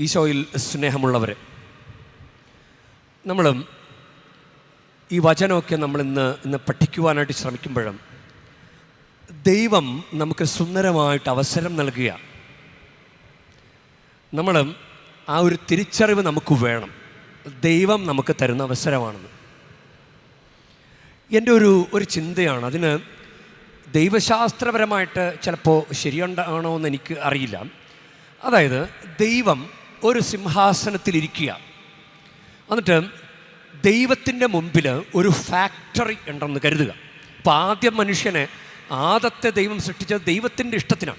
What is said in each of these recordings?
ഈശോയിൽ സ്നേഹമുള്ളവർ നമ്മൾ ഈ വചനമൊക്കെ നമ്മൾ ഇന്ന് പഠിക്കുവാനായിട്ട് ശ്രമിക്കുമ്പോഴും ദൈവം നമുക്ക് സുന്ദരമായിട്ട് അവസരം നൽകുക. നമ്മൾ ആ ഒരു തിരിച്ചറിവ് നമുക്ക് വേണം. ദൈവം നമുക്ക് തരുന്ന അവസരമാണെന്ന്. എന്റെ ഒരു ഒരു ചിന്തയാണ്. അതിന് ദൈവശാസ്ത്രപരമായിട്ട് ചിലപ്പോൾ ശരിയുണ്ടാണോ എന്ന് എനിക്ക് അറിയില്ല. അതായത് ദൈവം ഒരു സിംഹാസനത്തിലിരിക്കുക. എന്നിട്ട് ദൈവത്തിന്റെ മുമ്പിൽ ഒരു ഫാക്ടറി ഉണ്ടെന്ന് കരുതുക. അപ്പോൾ ആദ്യം മനുഷ്യനെ ആദത്തെ ദൈവം സൃഷ്ടിച്ചത് ദൈവത്തിന്റെ ഇഷ്ടത്തിനാണ്.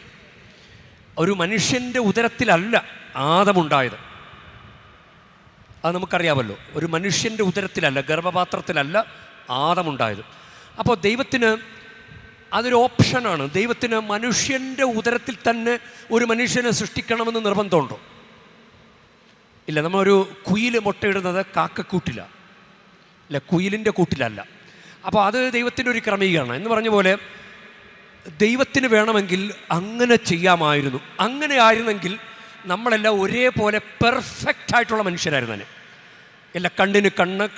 ഒരു മനുഷ്യന്റെ ഉദരത്തിലല്ല ആദമുണ്ടായത്. അത് നമുക്കറിയാമല്ലോ. ഒരു മനുഷ്യന്റെ ഉദരത്തിലല്ല ഗർഭപാത്രത്തിലല്ല ആദമുണ്ടായത്. അപ്പോൾ ദൈവത്തിന് അതൊരു ഓപ്ഷനാണ് ദൈവത്തിന് മനുഷ്യന്റെ ഉദരത്തിൽ തന്നെ ഒരു മനുഷ്യനെ സൃഷ്ടിക്കണമെന്ന് നിർബന്ധമുണ്ടോ? ഇല്ല നമ്മളൊരു കുയിൽ മുട്ടയിടുന്നത് കാക്കക്കൂട്ടില. ഇല്ല കുയിലിന്റെ കൂട്ടിലല്ല. അപ്പോൾ അത് ദൈവത്തിന്റെ ഒരു ക്രമീകരണം. എന്ന് പറഞ്ഞ പോലെ ദൈവത്തിന് വേണമെങ്കിൽ അങ്ങനെ ചെയ്യാമായിരുന്നു. അങ്ങനെ ആയിരുന്നെങ്കിൽ നമ്മളെല്ലാം ഒരേപോലെ പെർഫെക്റ്റ് ആയിട്ടുള്ള മനുഷ്യരായിരുന്നു എല്ലാ കണ്ണിന് കണ്ണ്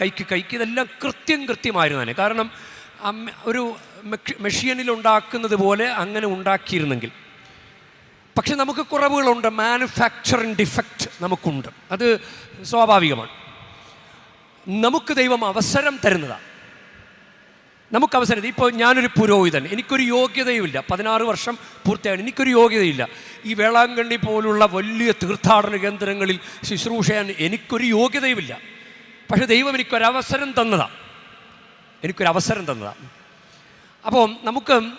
കൈക്ക് കൈക്ക് ഇതെല്ലാം കൃത്യം കൃത്യമായിരുന്നു കാരണം ഒരു മെഷീനിൽ ഉണ്ടാക്കുന്നത് പോലെ അങ്ങനെ ഉണ്ടാക്കിയിരുന്നെങ്കിൽ. പക്ഷെ നമുക്ക് കുറവുകളുണ്ട്. മാനുഫാക്ചറിങ് ഡിഫക്റ്റ് നമുക്കുണ്ട്. അത് സ്വാഭാവികമാണ്. നമുക്ക് ദൈവം അവസരം തരുന്നതാണ്. നമുക്ക് അവസരം ഇപ്പോൾ ഞാനൊരു പുരോഹിതൻ. എനിക്കൊരു യോഗ്യതയുമില്ല. പതിനാറ് വർഷം പൂർത്തിയാണ് എനിക്കൊരു യോഗ്യതയില്ല. ഈ വേളാങ്കണ്ണി പോലുള്ള വലിയ തീർത്ഥാടന കേന്ദ്രങ്ങളിൽ ശുശ്രൂഷ ചെയ്യാൻ എനിക്കൊരു യോഗ്യതയുമില്ല. പക്ഷേ ദൈവം എനിക്കൊരവസരം തന്നതാണ്. എനിക്കൊരവസരം തന്നതാണ്. അപ്പോൾ നമുക്ക്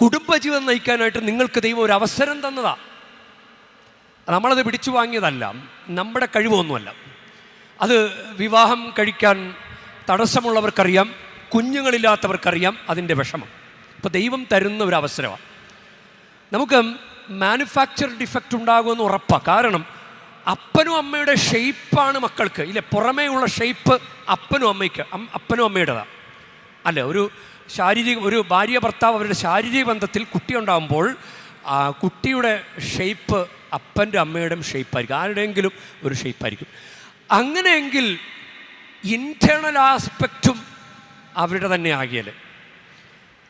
കുടുംബജീവൻ നയിക്കാനായിട്ട് നിങ്ങൾക്ക് ദൈവം ഒരു അവസരം തന്നതാ. നമ്മളത് പിടിച്ചു വാങ്ങിയതല്ല. നമ്മുടെ കഴിവൊന്നുമല്ല. അത് വിവാഹം കഴിക്കാൻ തടസ്സമുള്ളവർക്കറിയാം കുഞ്ഞുങ്ങളില്ലാത്തവർക്കറിയാം അതിന്റെ വിഷമം. ഇപ്പോൾ ദൈവം തരുന്ന ഒരു അവസരമാണ് നമുക്ക് മാനുഫാക്ചർ ഡിഫക്റ്റ് ഉണ്ടാകുമെന്ന് ഉറപ്പാണ് കാരണം അപ്പനും അമ്മയുടെ ഷെയ്പ്പാണ് മക്കൾക്ക്. ഇല്ല പുറമേ ഉള്ള ഷെയ്പ്പ് അപ്പനും അമ്മയ്ക്ക് അപ്പനും അമ്മയുടേതാണ് അല്ല ഒരു ശാരീരിക ഒരു ഭാര്യ ഭർത്താവ് അവരുടെ ശാരീരിക ബന്ധത്തിൽ കുട്ടി ഉണ്ടാകുമ്പോൾ കുട്ടിയുടെ ഷെയ്പ്പ് അപ്പന്റെ അമ്മയുടെയും ഷെയ്പ്പായിരിക്കും ആരുടെയെങ്കിലും ഒരു ഷെയ്പ്പായിരിക്കും അങ്ങനെയെങ്കിൽ ഇന്റേണൽ ആസ്പെക്റ്റും അവരുടെ തന്നെ ആകിയാൽ.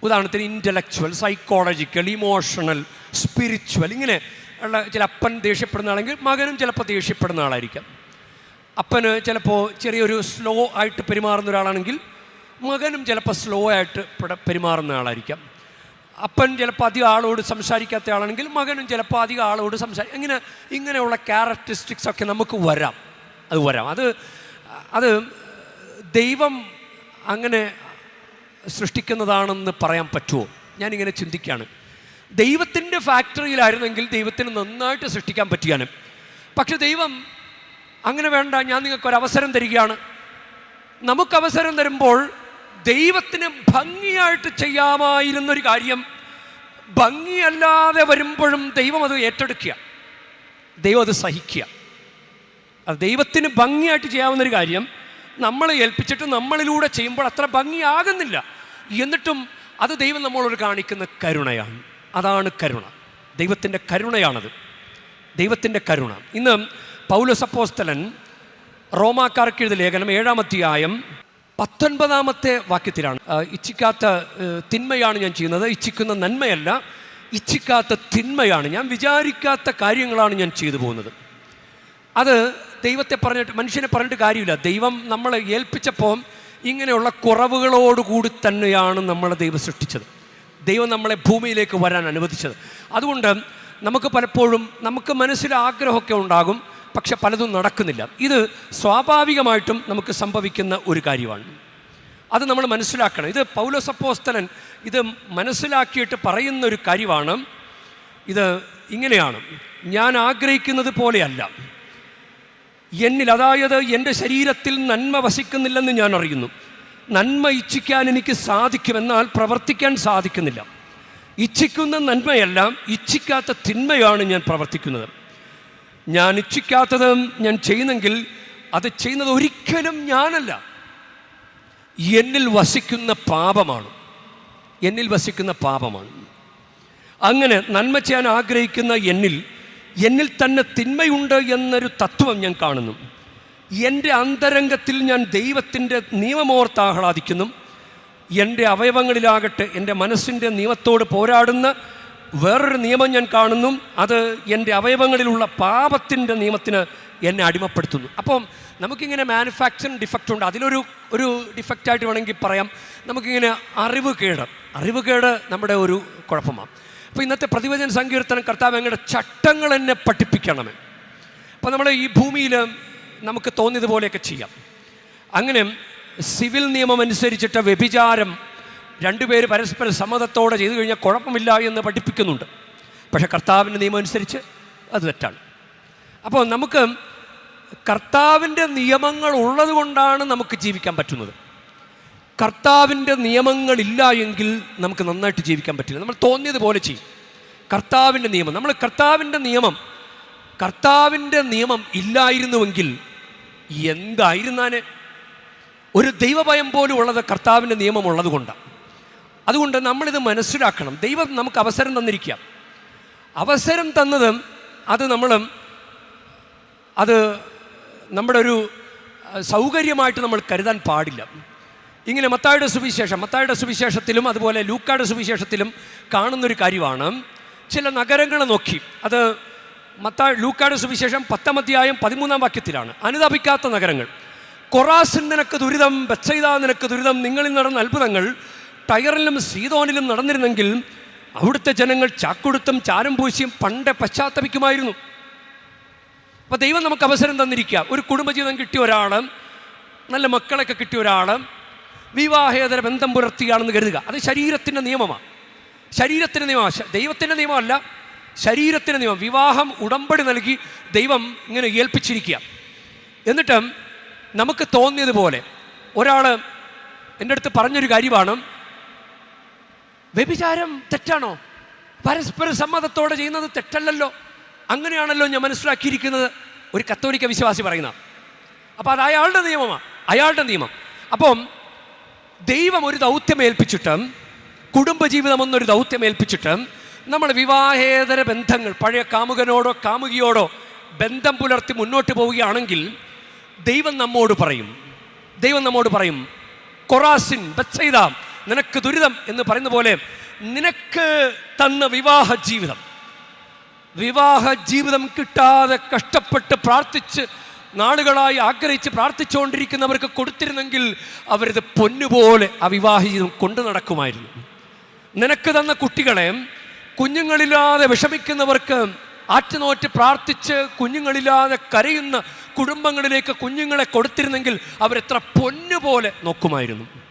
ഉദാഹരണത്തിന് ഇന്റലക്ച്വൽ സൈക്കോളജിക്കൽ ഇമോഷണൽ സ്പിരിച്വൽ ഇങ്ങനെ ഉള്ള ചില അപ്പൻ ദേഷ്യപ്പെടുന്ന ആളെങ്കിൽ മകനും ചിലപ്പോൾ ദേഷ്യപ്പെടുന്ന ആളായിരിക്കാം. അപ്പന് ചിലപ്പോൾ ചെറിയൊരു സ്ലോ ആയിട്ട് പെരുമാറുന്ന ഒരാളാണെങ്കിൽ മകനും ചിലപ്പോൾ സ്ലോ ആയിട്ട് പെരുമാറുന്ന ആളായിരിക്കാം. അപ്പൻ ചിലപ്പോൾ അധികം ആളോട് സംസാരിക്കാത്ത ആളാണെങ്കിൽ മകനും ചിലപ്പോൾ അധികം ആളോട് സംസാരി ഇങ്ങനെ ഇങ്ങനെയുള്ള ക്യാരക്ടറിസ്റ്റിക്സ് ഒക്കെ നമുക്ക് വരാം. അത് വരാം. അത് അത് ദൈവം അങ്ങനെ സൃഷ്ടിക്കുന്നതാണെന്ന് പറയാൻ പറ്റുമോ? ഞാനിങ്ങനെ ചിന്തിക്കുകയാണ് ദൈവത്തിന്റെ ഫാക്ടറിയിലായിരുന്നെങ്കിൽ ദൈവത്തിന് നന്നായിട്ട് സൃഷ്ടിക്കാൻ പറ്റിയാണ് പക്ഷെ ദൈവം അങ്ങനെ വേണ്ട ഞാൻ നിങ്ങൾക്ക് ഒരു അവസരം തരികയാണ്. നമുക്ക് അവസരം തരുമ്പോൾ ദൈവത്തിന് ഭംഗിയായിട്ട് ചെയ്യാമായിരുന്നൊരു കാര്യം ഭംഗിയല്ലാതെ വരുമ്പോഴും ദൈവം അത് ഏറ്റെടുക്കുക. ദൈവം അത് സഹിക്കുക. അത് ദൈവത്തിന് ഭംഗിയായിട്ട് ചെയ്യാവുന്നൊരു കാര്യം നമ്മൾ ഏൽപ്പിച്ചിട്ട് നമ്മളിലൂടെ ചെയ്യുമ്പോൾ അത്ര ഭംഗിയാകുന്നില്ല. എന്നിട്ടും അത് ദൈവം നമ്മളോട് കാണിക്കുന്ന കരുണയാണ്. അതാണ് കരുണ. ദൈവത്തിന്റെ കരുണയാണത്. ദൈവത്തിന്റെ കരുണ. ഇന്ന് പൗലസപ്പോസ്തലൻ റോമാക്കാർക്ക് എഴുതിയ ലേഖനം ഏഴാം അധ്യായം പത്തൊൻപതാമത്തെ വാക്യത്തിലാണ്. ഇച്ഛിക്കാത്ത തിന്മയാണ് ഞാൻ ചെയ്യുന്നത്. ഇച്ഛിക്കുന്ന നന്മയല്ല ഇച്ഛിക്കാത്ത തിന്മയാണ്. ഞാൻ വിചാരിക്കാത്ത കാര്യങ്ങളാണ് ഞാൻ ചെയ്തു പോകുന്നത്. അത് ദൈവത്തെ പറഞ്ഞിട്ട് മനുഷ്യനെ പറഞ്ഞിട്ട് കാര്യമില്ല. ദൈവം നമ്മളെ ഏൽപ്പിച്ചപ്പോൾ ഇങ്ങനെയുള്ള കുറവുകളോടുകൂടി തന്നെയാണ് നമ്മളെ ദൈവം സൃഷ്ടിച്ചത്. ദൈവം നമ്മളെ ഭൂമിയിലേക്ക് വരാൻ അനുവദിച്ചത്. അതുകൊണ്ട് നമുക്ക് പലപ്പോഴും നമുക്ക് മനസ്സിൽ ആഗ്രഹമൊക്കെ ഉണ്ടാകും. പക്ഷെ പലതും നടക്കുന്നില്ല. ഇത് സ്വാഭാവികമായിട്ടും നമുക്ക് സംഭവിക്കുന്ന ഒരു കാര്യമാണ്. അത് നമ്മൾ മനസ്സിലാക്കണം. ഇത് പൗലോസപ്പോസ്തലൻ ഇത് മനസ്സിലാക്കിയിട്ട് പറയുന്ന ഒരു കാര്യമാണ്. ഇത് ഇങ്ങനെയാണ്. ഞാൻ ആഗ്രഹിക്കുന്നത് പോലെയല്ല. എന്നിൽ അതായത് എന്റെ ശരീരത്തിൽ നന്മ വസിക്കുന്നില്ലെന്ന് ഞാൻ അറിയുന്നു. നന്മ ഇച്ഛിക്കാൻ എനിക്ക് സാധിക്കുമെന്നാൽ പ്രവർത്തിക്കാൻ സാധിക്കുന്നില്ല. ഇച്ഛിക്കുന്ന നന്മയല്ല ഇച്ഛിക്കാത്ത തിന്മയാണ് ഞാൻ പ്രവർത്തിക്കുന്നത്. ഞാൻ ഇച്ഛിക്കാത്തത് ഞാൻ ചെയ്യുന്നെങ്കിൽ അത് ചെയ്യുന്നത് ഒരിക്കലും ഞാനല്ല. എന്നിൽ വസിക്കുന്ന പാപമാണ്. എന്നിൽ വസിക്കുന്ന പാപമാണ്. അങ്ങനെ നന്മ ചെയ്യാൻ ആഗ്രഹിക്കുന്ന എന്നിൽ എന്നിൽ തന്നെ തിന്മയുണ്ട് എന്നൊരു തത്വം ഞാൻ കാണുന്നു. എന്റെ അന്തരംഗത്തിൽ ഞാൻ ദൈവത്തിന്റെ നിയമമോർത്ത് ആഹ്ലാദിക്കുന്നു. എന്റെ അവയവങ്ങളിലാകട്ടെ എന്റെ മനസ്സിന്റെ നിയമത്തോട് പോരാടുന്ന വേറൊരു നിയമം ഞാൻ കാണുന്നു. അത് എന്റെ അവയവങ്ങളിലുള്ള പാപത്തിന്റെ നിയമത്തിന് എന്നെ അടിമപ്പെടുത്തുന്നു. അപ്പം നമുക്കിങ്ങനെ മാനുഫാക്ചറിങ് ഡിഫക്റ്റ് ഉണ്ട്. അതിലൊരു ഒരു ഡിഫക്റ്റായിട്ട് വേണമെങ്കിൽ പറയാം. നമുക്കിങ്ങനെ അറിവ് കേട് അറിവ് കേട് നമ്മുടെ ഒരു കുഴപ്പമാണ്. അപ്പോൾ ഇന്നത്തെ പ്രതിവചന സങ്കീർത്തനം കർത്താവ് എങ്ങനെ ചട്ടങ്ങൾ എന്നെ പഠിപ്പിക്കണമേ. അപ്പോൾ നമ്മൾ ഈ ഭൂമിയിൽ നമുക്ക് തോന്നിയതുപോലെയൊക്കെ ചെയ്യാം. അങ്ങനെ സിവിൽ നിയമം അനുസരിച്ചിട്ട് വ്യഭിചാരം രണ്ടുപേര് പരസ്പരം സമ്മതത്തോടെ ചെയ്തു കഴിഞ്ഞാൽ കുഴപ്പമില്ല എന്ന് പഠിപ്പിക്കുന്നുണ്ട്. പക്ഷെ കർത്താവിന്റെ നിയമം അനുസരിച്ച് അത് തെറ്റാണ്. അപ്പോൾ നമുക്ക് കർത്താവിന്റെ നിയമങ്ങൾ ഉള്ളത് കൊണ്ടാണ് നമുക്ക് ജീവിക്കാൻ പറ്റുന്നത്. കർത്താവിന്റെ നിയമങ്ങളില്ല എങ്കിൽ നമുക്ക് നന്നായിട്ട് ജീവിക്കാൻ പറ്റില്ല. നമ്മൾ തോന്നിയതുപോലെ ചെയ്യും. കർത്താവിന്റെ നിയമം. നമ്മൾ കർത്താവിന്റെ നിയമം കർത്താവിന്റെ നിയമം ഇല്ലായിരുന്നുവെങ്കിൽ എന്തായിരുന്നാനെ? ഒരു ദൈവഭയം പോലും ഉള്ളത് കർത്താവിന്റെ നിയമം ഉള്ളത് കൊണ്ടാണ്. അതുകൊണ്ട് നമ്മളിത് മനസ്സിലാക്കണം. ദൈവം നമുക്ക് അവസരം തന്നിരിക്കുക അവസരം തന്നത് അത് നമ്മൾ അത് നമ്മുടെ ഒരു സൗകര്യമായിട്ട് നമ്മൾ കരുതാൻ പാടില്ല. ഇങ്ങനെ മത്തായുടെ സുവിശേഷം മത്തായുടെ സുവിശേഷത്തിലും അതുപോലെ ലൂക്കായുടെ സുവിശേഷത്തിലും കാണുന്നൊരു കാര്യമാണ്. ചില നഗരങ്ങളെ നോക്കി. അത് മത്താ ലൂക്കായുടെ സുവിശേഷം പത്താം അധ്യായം പതിമൂന്നാം വാക്യത്തിലാണ്. അനുതാപിക്കാത്ത നഗരങ്ങൾ. കൊറാസിൻ നിനക്ക് ദുരിതം ബച്ചൈത നിനക്ക് ദുരിതം നിങ്ങളിൽ നടന്ന അത്ഭുതങ്ങൾ ടയറിലും സീതോനിലും നടന്നിരുന്നെങ്കിൽ അവിടുത്തെ ജനങ്ങൾ ചാക്കുടുത്തും ചാരം പൂശിയും പണ്ട് പശ്ചാത്തപിക്കുമായിരുന്നു. അപ്പോൾ ദൈവം നമുക്ക് അവസരം തന്നിരിക്കുക. ഒരു കുടുംബജീവിതം കിട്ടിയ ഒരാൾ നല്ല മക്കളൊക്കെ കിട്ടിയ ഒരാൾ വിവാഹേതര ബന്ധം പുലർത്തുകയാണെന്ന് കരുതുക. അത് ശരീരത്തിന്റെ നിയമമാണ് ശരീരത്തിന്റെ നിയമമാണ് ദൈവത്തിന്റെ നിയമമല്ല ശരീരത്തിന്റെ നിയമം. വിവാഹം ഉടമ്പടി നൽകി ദൈവം ഇങ്ങനെ ഏൽപ്പിച്ചിരിക്കുക. എന്നിട്ട് നമുക്ക് തോന്നിയതുപോലെ ഒരാൾ എന്റെ അടുത്ത് പറഞ്ഞൊരു കാര്യമാണ്. വ്യഭിചാരം തെറ്റാണോ? പരസ്പര സമ്മതത്തോടെ ചെയ്യുന്നത് തെറ്റല്ലല്ലോ. അങ്ങനെയാണല്ലോ ഞാൻ മനസ്സിലാക്കിയിരിക്കുന്നത്. ഒരു കത്തോലിക്ക വിശ്വാസി പറയുന്ന. അപ്പോൾ അത് അയാളുടെ നിയമമാണ് അയാളുടെ നിയമം. അപ്പം ദൈവം ഒരു ദൗത്യം ഏൽപ്പിച്ചിട്ട് കുടുംബജീവിതം എന്നൊരു ദൗത്യം ഏൽപ്പിച്ചിട്ട് നമ്മൾ വിവാഹേതര ബന്ധങ്ങൾ പഴയ കാമുകനോടോ കാമുകിയോടോ ബന്ധം പുലർത്തി മുന്നോട്ട് പോവുകയാണെങ്കിൽ ദൈവം നമ്മോട് പറയും. ദൈവം നമ്മോട് പറയും കൊറാസിൻ ബച്ചൈത നിനക്ക് ദുരിതം എന്ന് പറയുന്ന പോലെ നിനക്ക് തന്ന വിവാഹ ജീവിതം. വിവാഹ ജീവിതം കിട്ടാതെ കഷ്ടപ്പെട്ട് പ്രാർത്ഥിച്ച് നാളുകളായി ആഗ്രഹിച്ച് പ്രാർത്ഥിച്ചുകൊണ്ടിരിക്കുന്നവർക്ക് കൊടുത്തിരുന്നെങ്കിൽ അവരിത് പൊന്നുപോലെ ആ ജീവിതം കൊണ്ടു നടക്കുമായിരുന്നു. നിനക്ക് തന്ന കുട്ടികളെ കുഞ്ഞുങ്ങളില്ലാതെ വിഷമിക്കുന്നവർക്ക് ആറ്റുനോറ്റ് പ്രാർത്ഥിച്ച് കുഞ്ഞുങ്ങളില്ലാതെ കരയുന്ന കുടുംബങ്ങളിലേക്ക് കുഞ്ഞുങ്ങളെ കൊടുത്തിരുന്നെങ്കിൽ അവരെത്ര പൊന്നുപോലെ നോക്കുമായിരുന്നു.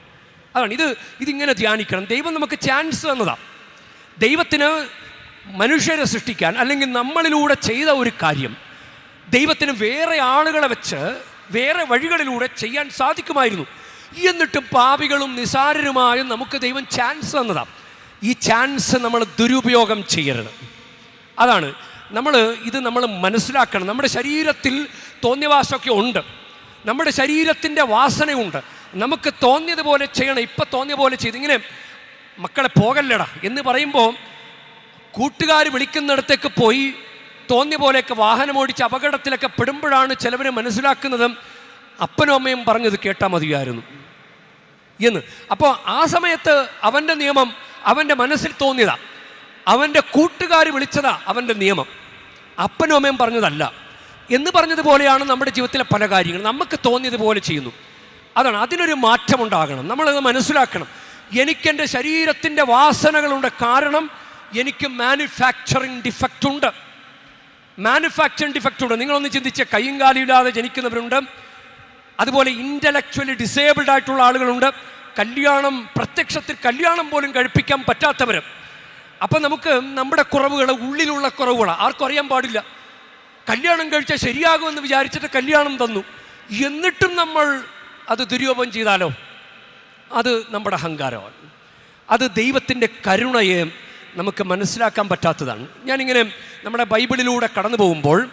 അതാണ് ഇത് ഇതിങ്ങനെ ധ്യാനിക്കണം. ദൈവം നമുക്ക് ചാൻസ് തന്നതാണ് ദൈവത്തിന് മനുഷ്യരെ സൃഷ്ടിക്കാൻ അല്ലെങ്കിൽ നമ്മളിലൂടെ ചെയ്ത ഒരു കാര്യം ദൈവത്തിന് വേറെ ആളുകളെ വെച്ച് വേറെ വഴികളിലൂടെ ചെയ്യാൻ സാധിക്കുമായിരുന്നു. എന്നിട്ടും പാപികളും നിസാരരുമായും നമുക്ക് ദൈവം ചാൻസ് തന്നതാണ് ഈ ചാൻസ് നമ്മൾ ദുരുപയോഗം ചെയ്യരുത്. അതാണ് നമ്മൾ ഇത് നമ്മൾ മനസ്സിലാക്കണം. നമ്മുടെ ശരീരത്തിൽ തോന്നിയവാസമൊക്കെ ഉണ്ട്. നമ്മുടെ ശരീരത്തിന്റെ വാസനയുണ്ട്. നമുക്ക് തോന്നിയതുപോലെ ചെയ്യണം. ഇപ്പം തോന്നിയ പോലെ ചെയ്ത് ഇങ്ങനെ മക്കളെ പോകല്ലടാ എന്ന് പറയുമ്പോൾ കൂട്ടുകാർ വിളിക്കുന്നിടത്തേക്ക് പോയി തോന്നിയ പോലെയൊക്കെ വാഹനം ഓടിച്ച് അപകടത്തിലൊക്കെ പെടുമ്പോഴാണ് ചിലവർ മനസ്സിലാക്കുന്നതും അപ്പനും അമ്മയും പറഞ്ഞത് കേട്ടാൽ മതിയായിരുന്നു. എന്ന്. അപ്പോൾ ആ സമയത്ത് അവന്റെ നിയമം അവന്റെ മനസ്സിൽ തോന്നിയതാ. അവന്റെ കൂട്ടുകാർ വിളിച്ചതാ അവന്റെ നിയമം. അപ്പനും അമ്മയും പറഞ്ഞതല്ല. എന്ന് പറഞ്ഞതുപോലെയാണ് നമ്മുടെ ജീവിതത്തിലെ പല കാര്യങ്ങളും. നമുക്ക് തോന്നിയതുപോലെ ചെയ്യുന്നു. അതാണ് അതിനൊരു മാറ്റമുണ്ടാകണം. നമ്മളത് മനസ്സിലാക്കണം. എനിക്കെന്റെ ശരീരത്തിന്റെ വാസനകളുടെ കാരണം എനിക്ക് മാനുഫാക്ചറിങ് ഡിഫക്റ്റ് ഉണ്ട്. മാനുഫാക്ചറിങ് ഡിഫക്റ്റ് ഉണ്ട്. നിങ്ങളൊന്ന് ചിന്തിച്ച് കൈയും കാലും ഇല്ലാതെ ജനിക്കുന്നവരുണ്ട്. അതുപോലെ ഇന്റലക്ച്വലി ഡിസേബിൾഡ് ആയിട്ടുള്ള ആളുകളുണ്ട്. കല്യാണം പ്രത്യക്ഷത്തിൽ കല്യാണം പോലും കഴിപ്പിക്കാൻ പറ്റാത്തവർ അപ്പം നമുക്ക് നമ്മുടെ കുറവുകൾ ഉള്ളിലുള്ള കുറവുകൾ ആർക്കും അറിയാൻ പാടില്ല. കല്യാണം കഴിച്ചാൽ ശരിയാകുമെന്ന് വിചാരിച്ചിട്ട് കല്യാണം തന്നു. എന്നിട്ടും നമ്മൾ അത് ദുര്യോപം ചെയ്താലോ? അത് നമ്മുടെ അഹങ്കാരമാണ്. അത് ദൈവത്തിന്റെ കരുണയെ നമുക്ക് മനസ്സിലാക്കാൻ പറ്റാത്തതാണ്. ഞാനിങ്ങനെ നമ്മുടെ ബൈബിളിലൂടെ കടന്നു പോകുമ്പോൾ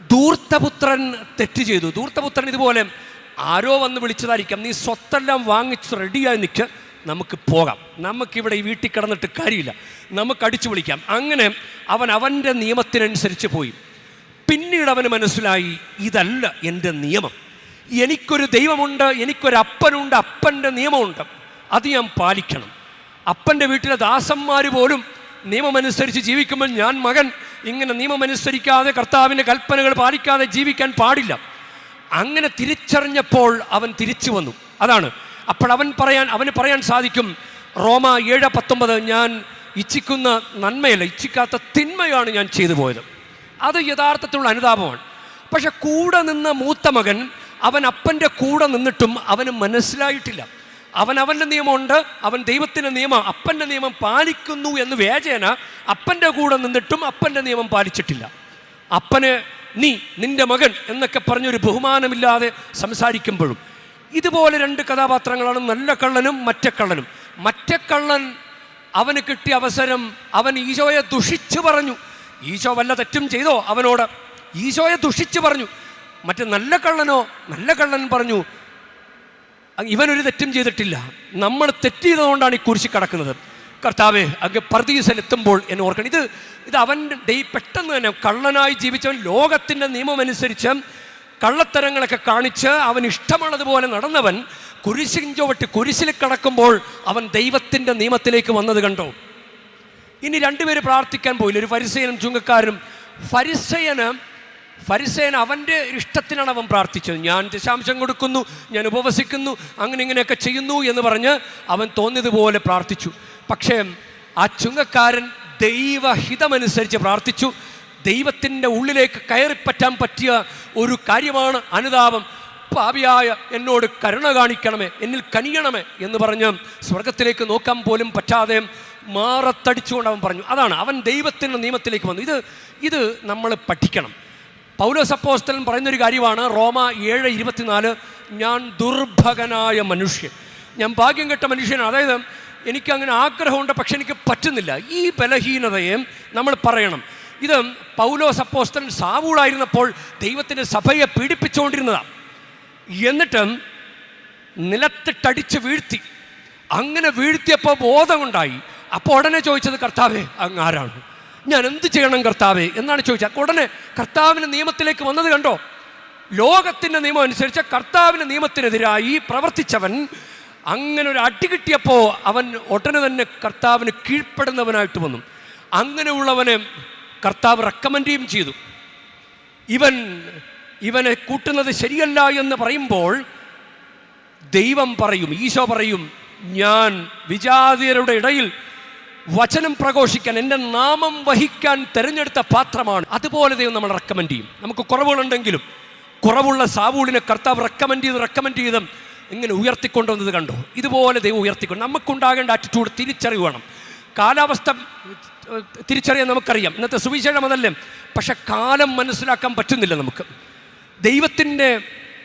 ദൂർത്തപുത്രൻ തെറ്റ് ചെയ്തു. ദൂർത്തപുത്രൻ ഇതുപോലെ ആരോ വന്ന് വിളിച്ചതായിരിക്കാം. നീ സ്വത്തെല്ലാം വാങ്ങിച്ച് റെഡിയായി നിൽക്ക് നമുക്ക് പോകാം. നമുക്കിവിടെ ഈ വീട്ടിൽ കിടന്നിട്ട് കാര്യമില്ല. നമുക്ക് അടിച്ചു വിളിക്കാം. അങ്ങനെ അവൻ അവന്റെ നിയമത്തിനനുസരിച്ച് പോയി. പിന്നീട് അവന് മനസ്സിലായി ഇതല്ല എന്റെ നിയമം. എനിക്കൊരു ദൈവമുണ്ട് എനിക്കൊരു അപ്പനുണ്ട് അപ്പന്റെ നിയമമുണ്ട്. അത് ഞാൻ പാലിക്കണം. അപ്പന്റെ വീട്ടിലെ ദാസന്മാർ പോലും നിയമമനുസരിച്ച് ജീവിക്കുമ്പോൾ ഞാൻ മകൻ ഇങ്ങനെ നിയമമനുസരിക്കാതെ കർത്താവിന്റെ കൽപ്പനകൾ പാലിക്കാതെ ജീവിക്കാൻ പാടില്ല. അങ്ങനെ തിരിച്ചറിഞ്ഞപ്പോൾ അവൻ തിരിച്ചു വന്നു. അതാണ്. അപ്പോൾ അവൻ പറയാൻ അവന് പറയാൻ സാധിക്കും റോമ ഏഴ് പത്തൊമ്പത് ഞാൻ ഇച്ഛിക്കുന്ന നന്മയല്ല ഇച്ഛിക്കാത്ത തിന്മയാണ് ഞാൻ ചെയ്തു പോയത്. അത് യഥാർത്ഥത്തിലുള്ള അനുതാപമാണ്. പക്ഷെ കൂടെ നിന്ന മൂത്ത മകൻ അവൻ അപ്പന്റെ കൂടെ നിന്നിട്ടും അവന് മനസ്സിലായിട്ടില്ല. അവൻ അവന്റെ നിയമമുണ്ട് അവൻ ദൈവത്തിന്റെ നിയമം അപ്പന്റെ നിയമം പാലിക്കുന്നു എന്ന് വേചേന അപ്പന്റെ കൂടെ നിന്നിട്ടും അപ്പന്റെ നിയമം പാലിച്ചിട്ടില്ല. അപ്പന് നീ നിന്റെ മകൻ എന്നൊക്കെ പറഞ്ഞൊരു ബഹുമാനമില്ലാതെ സംസാരിക്കുമ്പോഴും ഇതുപോലെ രണ്ട് കഥാപാത്രങ്ങളാണ് നല്ല കള്ളനും മറ്റേ കള്ളനും. കള്ളൻ അവന് കിട്ടിയ അവസരം അവൻ ഈശോയെ ദുഷിച്ചു പറഞ്ഞു. ഈശോ വല്ല തെറ്റും ചെയ്തോ? അവനോട് ഈശോയെ ദുഷിച്ചു പറഞ്ഞു. മറ്റേ നല്ല കള്ളനോ നല്ല കള്ളൻ പറഞ്ഞു ഇവനൊരു തെറ്റും ചെയ്തിട്ടില്ല. നമ്മൾ തെറ്റ് ചെയ്തതുകൊണ്ടാണ് ഈ കുരിശി കിടക്കുന്നത്. കർത്താവ് അങ്ങ് പ്രതീസനെത്തുമ്പോൾ എന്നെ ഓർക്കണം. ഇത് ഇത് അവന്റെ ഡേ പെട്ടെന്ന് തന്നെ കള്ളനായി ജീവിച്ചവൻ ലോകത്തിന്റെ നിയമം അനുസരിച്ച് കള്ളത്തരങ്ങളൊക്കെ കാണിച്ച് അവൻ ഇഷ്ടമുള്ളതുപോലെ നടന്നവൻ കുരിശിൻ കുരിശിൽ കിടക്കുമ്പോൾ അവൻ ദൈവത്തിന്റെ നിയമത്തിലേക്ക് വന്നത് കണ്ടോ? ഇനി രണ്ടുപേര് പ്രാർത്ഥിക്കാൻ പോയില്ല. ഒരു ഫരിസയനും ചുങ്കക്കാരനും. ഫരിസയന് ഫരിസയൻ അവന്റെ ഇഷ്ടത്തിനാണ് അവൻ പ്രാർത്ഥിച്ചത്. ഞാൻ ദശാംശം കൊടുക്കുന്നു ഞാൻ ഉപവസിക്കുന്നു അങ്ങനെ ഇങ്ങനെയൊക്കെ ചെയ്യുന്നു എന്ന് പറഞ്ഞ് അവൻ തോന്നിയതുപോലെ പ്രാർത്ഥിച്ചു. പക്ഷേ ആ ചുങ്കക്കാരൻ ദൈവഹിതമനുസരിച്ച് പ്രാർത്ഥിച്ചു. ദൈവത്തിന്റെ ഉള്ളിലേക്ക് കയറിപ്പറ്റാൻ പറ്റിയ ഒരു കാര്യമാണ് അനുതാപം. പാപിയായ എന്നോട് കരുണ കാണിക്കണമേ എന്നിൽ കനിയണമേ എന്ന് പറഞ്ഞ് സ്വർഗത്തിലേക്ക് നോക്കാൻ പോലും പറ്റാതെ മാറത്തടിച്ചുകൊണ്ട് അവൻ പറഞ്ഞു. അതാണ് അവൻ ദൈവത്തിന്റെ നിയമത്തിലേക്ക് വന്നു. ഇത് ഇത് നമ്മൾ പഠിക്കണം. പൗലോസ് അപ്പോസ്തലൻ പറയുന്നൊരു കാര്യമാണ്. റോമ ഏഴ് ഇരുപത്തിനാല് ഞാൻ ദുർഭകനായ മനുഷ്യൻ. ഞാൻ ഭാഗ്യം കെട്ട മനുഷ്യനാണ്. അതായത് എനിക്കങ്ങനെ ആഗ്രഹമുണ്ട് പക്ഷെ എനിക്ക് പറ്റുന്നില്ല. ഈ ബലഹീനതയെ നമ്മൾ പറയണം. ഇത് പൗലോസ് അപ്പോസ്തലൻ സാവൂളായിരുന്നപ്പോൾ ദൈവത്തിന്റെ സഭയെ പീഡിപ്പിച്ചുകൊണ്ടിരുന്നതാണ് എന്നിട്ട് നിലത്തിട്ടടിച്ച് വീഴ്ത്തി. അങ്ങനെ വീഴ്ത്തിയപ്പോൾ ബോധമുണ്ടായി. അപ്പോൾ ഉടനെ ചോദിച്ചത് കർത്താവേ അങ്ങ് ആരാണ്? ഞാൻ എന്ത് ചെയ്യണം കർത്താവേ? എന്നാണ് ചോദിച്ചത്. ഉടനെ കർത്താവിന്റെ നിയമത്തിലേക്ക് വന്നത് കണ്ടോ? ലോകത്തിന്റെ നിയമം അനുസരിച്ച് കർത്താവിന്റെ നിയമത്തിനെതിരായി പ്രവർത്തിച്ചവൻ അങ്ങനെ ഒരു അടി കിട്ടിയപ്പോൾ അവൻ ഉടനെ തന്നെ കർത്താവിന് കീഴ്പ്പെടുന്നവനായിട്ട് വന്നു. അങ്ങനെയുള്ളവനെ കർത്താവ് റെക്കമെൻഡ് ചെയ്യും ചെയ്തു. ഇവൻ ഇവനെ കൂട്ടുന്നത് ശരിയല്ല എന്ന് പറയുമ്പോൾ ദൈവം പറയും ഈശോ പറയും ഞാൻ വിജാതിയരുടെ ഇടയിൽ വചനം പ്രഘോഷിക്കാൻ എന്റെ നാമം വഹിക്കാൻ തിരഞ്ഞെടുത്ത പാത്രമാണ്. അതുപോലെ ദൈവം നമ്മൾ റെക്കമെൻഡ് ചെയ്യും. നമുക്ക് കുറവുകളുണ്ടെങ്കിലും കുറവുള്ള സാവൂളിനെ കർത്താവ് റെക്കമെൻഡ് ചെയ്ത് റെക്കമെൻഡ് ചെയ്ത് ഇങ്ങനെ ഉയർത്തിക്കൊണ്ടുവന്നത് കണ്ടു? ഇതുപോലെ ദൈവം ഉയർത്തിക്കൊണ്ട് നമുക്കുണ്ടാകേണ്ട ആറ്റിറ്റ്യൂഡ് തിരിച്ചറിയണം കാലാവസ്ഥ ഏഹ്, തിരിച്ചറിയാൻ നമുക്കറിയാം. ഇന്നത്തെ സുവിശേഷം അതല്ലേ? പക്ഷെ കാലം മനസ്സിലാക്കാൻ പറ്റുന്നില്ല നമുക്ക്. ദൈവത്തിന്റെ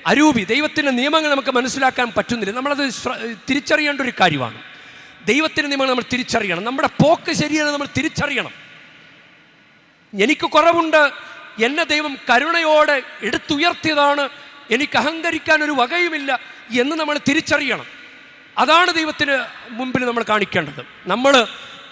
അരൂപി ദൈവത്തിന്റെ നിയമങ്ങൾ നമുക്ക് മനസ്സിലാക്കാൻ പറ്റുന്നില്ല. നമ്മളത് തിരിച്ചറിയേണ്ട ഒരു കാര്യമാണ്. ദൈവത്തിന്റെ നിയമങ്ങൾ നമ്മൾ തിരിച്ചറിയണം. നമ്മുടെ പോക്ക് ശരിയെന്ന് നമ്മൾ തിരിച്ചറിയണം. എനിക്ക് കുറവുണ്ട്. എന്നെ ദൈവം കരുണയോടെ എടുത്തുയർത്തിയതാണ്. എനിക്ക് അഹങ്കരിക്കാൻ ഒരു വകയുമില്ല എന്ന് നമ്മൾ തിരിച്ചറിയണം. അതാണ് ദൈവത്തിന് മുമ്പിൽ നമ്മൾ കാണിക്കേണ്ടത്. നമ്മൾ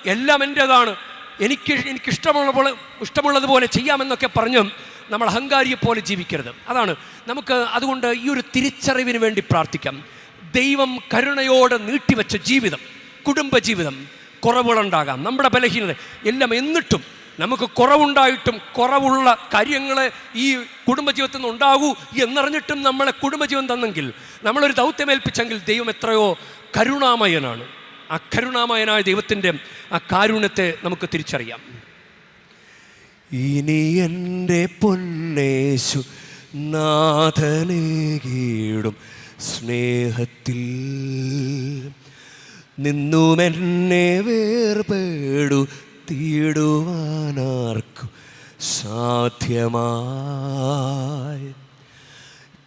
എല്ലാം എന്റേതാണ്. എനിക്ക് എനിക്കിഷ്ടമുള്ള പോലെ ഇഷ്ടമുള്ളതുപോലെ ചെയ്യാമെന്നൊക്കെ പറഞ്ഞ് നമ്മൾ അഹങ്കാരിയെ പോലെ ജീവിക്കരുത്. അതാണ്. നമുക്ക് അതുകൊണ്ട് ഈ ഒരു തിരിച്ചറിവിന് വേണ്ടി പ്രാർത്ഥിക്കാം. ദൈവം കരുണയോടെ നീട്ടിവെച്ച ജീവിതം. കുടുംബജീവിതം കുറവുകളുണ്ടാകാം. നമ്മുടെ ബലഹീനത എല്ലാം എന്നിട്ടും നമുക്ക് കുറവുണ്ടായിട്ടും കുറവുള്ള കാര്യങ്ങൾ ഈ കുടുംബജീവിതത്തിൽ നിന്ന് ഉണ്ടാകൂ എന്നറിഞ്ഞിട്ടും നമ്മളെ കുടുംബജീവൻ തന്നെങ്കിൽ നമ്മളൊരു ദൗത്യമേൽപ്പിച്ചെങ്കിൽ ദൈവം എത്രയോ കരുണാമയനാണ്. ആ കരുണാമയനായ ദൈവത്തിന്റെ ആ കാരുണ്യത്തെ നമുക്ക് തിരിച്ചറിയാം. ഇനി എന്റെ പൊന്നേശു നാഥനേകീടും സ്നേഹത്തിൽ നിന്നുമെന്നെ വേർപേടു തീടുവാനാർക്കും സാധ്യമായി.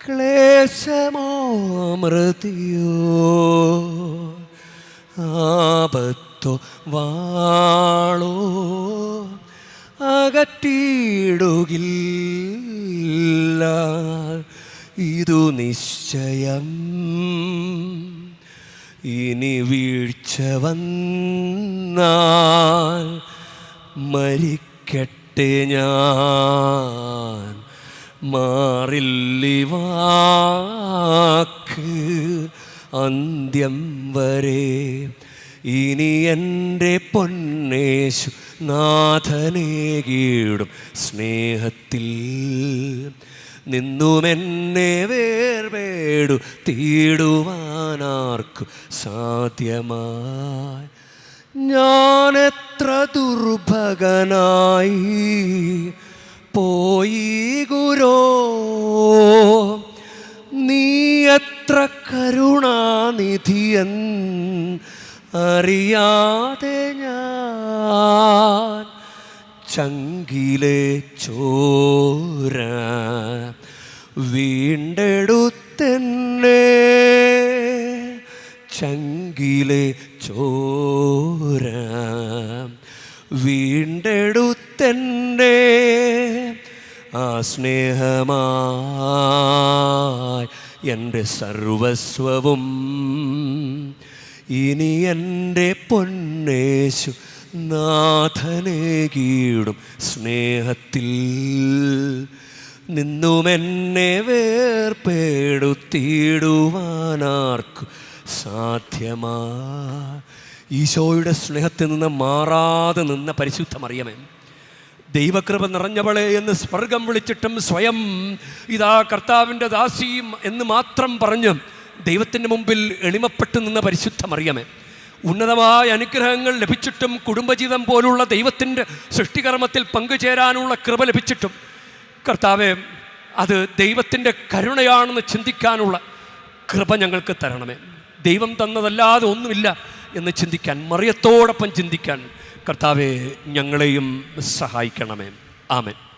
ക്ലേശമോ മൃതിയോ ആപത്തോ വാളോ? അകറ്റിയിടുകില്ല. ഇതു നിശ്ചയം. ഇനി വീഴ്ച വന്നാൽ മരിക്കട്ടെ ഞാൻ. മാറില്ലിവാക്ക് അന്ത്യം വരെ. ഇനി എന്റെ പൊന്നേശു നാഥനേ കീടും സ്നേഹത്തിൽ. നിന്നുമെന്നെ വേർപേടു തീടുവാനാർക്കു സാധ്യമായി. എത്ര ദുർഭകനായി പോയി ഗുരോ? നീ എത്ര കരുണാനിധിയൻ അറിയാതെ ഞാൻ ചങ്കിലെ ചോര വീണ്ടെടുത്തെന്നെ ചങ്കിലെ ചോര വീണ്ടെടുത്തെന്നെ ആ സ്നേഹമായി എന്റെ സർവസ്വവും. ഇനി എന്റെ പൊന്നേശു നാഥനെ കീടും സ്നേഹത്തിൽ നിന്നുമെന്നെ വേർപേടുത്തിടുവാനാർക്കു സാധ്യമാ. ഈശോയുടെ സ്നേഹത്തിൽ നിന്ന് മാറാതെ നിന്ന പരിശുദ്ധമറിയമേ. ദൈവകൃപ നിറഞ്ഞവളെ എന്ന് സ്വർഗം വിളിച്ചിട്ടും സ്വയം ഇതാ കർത്താവിന്റെ ദാസിയും എന്ന് മാത്രം പറഞ്ഞ് ദൈവത്തിന്റെ മുമ്പിൽ എളിമപ്പെട്ടു നിന്ന പരിശുദ്ധമറിയമേ. ഉന്നതമായ അനുഗ്രഹങ്ങൾ ലഭിച്ചിട്ടും കുടുംബജീവിതം പോലുള്ള ദൈവത്തിന്റെ സൃഷ്ടികർമ്മത്തിൽ പങ്കുചേരാനുള്ള കൃപ ലഭിച്ചിട്ടും കർത്താവെ അത് ദൈവത്തിന്റെ കരുണയാണെന്ന് ചിന്തിക്കാനുള്ള കൃപ ഞങ്ങൾക്ക് തരണമേ. ദൈവം തന്നതല്ലാതെ ഒന്നുമില്ല എന്ന് ചിന്തിക്കാൻ മറിയത്തോടൊപ്പം ചിന്തിക്കാൻ കർത്താവെ ഞങ്ങളെയും സഹായിക്കണമേ. ആമേൻ.